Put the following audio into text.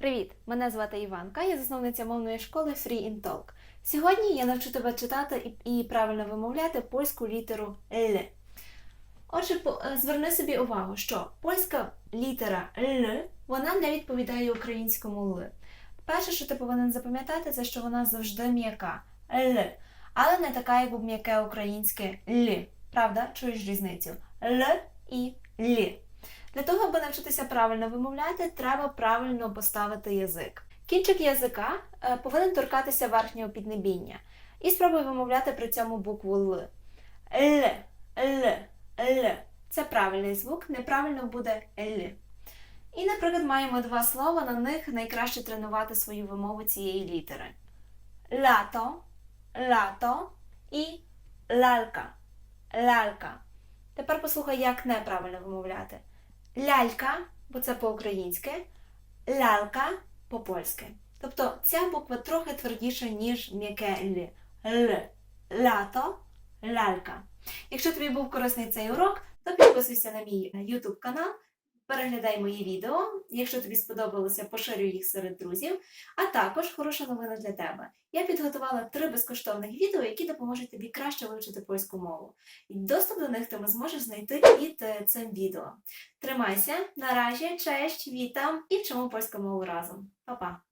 Привіт! Мене звати Іванка, я засновниця мовної школи Free in Talk. Сьогодні я навчу тебе читати і, правильно вимовляти польську літеру Л. Отже, е, зверни собі увагу, що польська літера Л вона не відповідає українському Л. Перше, що ти повинен запам'ятати, це що вона завжди м'яка Л, але не така, як м'яке українське Л. Правда? Чуєш різницю? Л і Л. Для того, аби навчитися правильно вимовляти, треба правильно поставити язик. Кінчик язика е, повинен торкатися верхнього піднебіння. І спробуй вимовляти при цьому букву Л. Л, Л, Л. Це правильний звук, неправильно буде Л. І, наприклад, маємо два слова, на них найкраще тренувати свою вимову цієї літери. Лято, лато і лалька. Лалька. Тепер послухай, як неправильно вимовляти. Лялька, бо це по-українськи, лялка по-польськи. Тобто ця буква трохи твердіша, ніж м'яке Л. Л. Лято, лялька. Якщо тобі був корисний цей урок, то підписуйся на мій YouTube канал, переглядай мої відео. Якщо тобі сподобалося, поширюй їх серед друзів. А також хороша новина для тебе. Я підготувала три безкоштовних відео, які допоможуть тобі краще вивчити польську мову. І доступ до них ти зможеш знайти під е, цим відео. Тримайся, наразі, честь, вітам і вчимо польську мову разом. Па-па!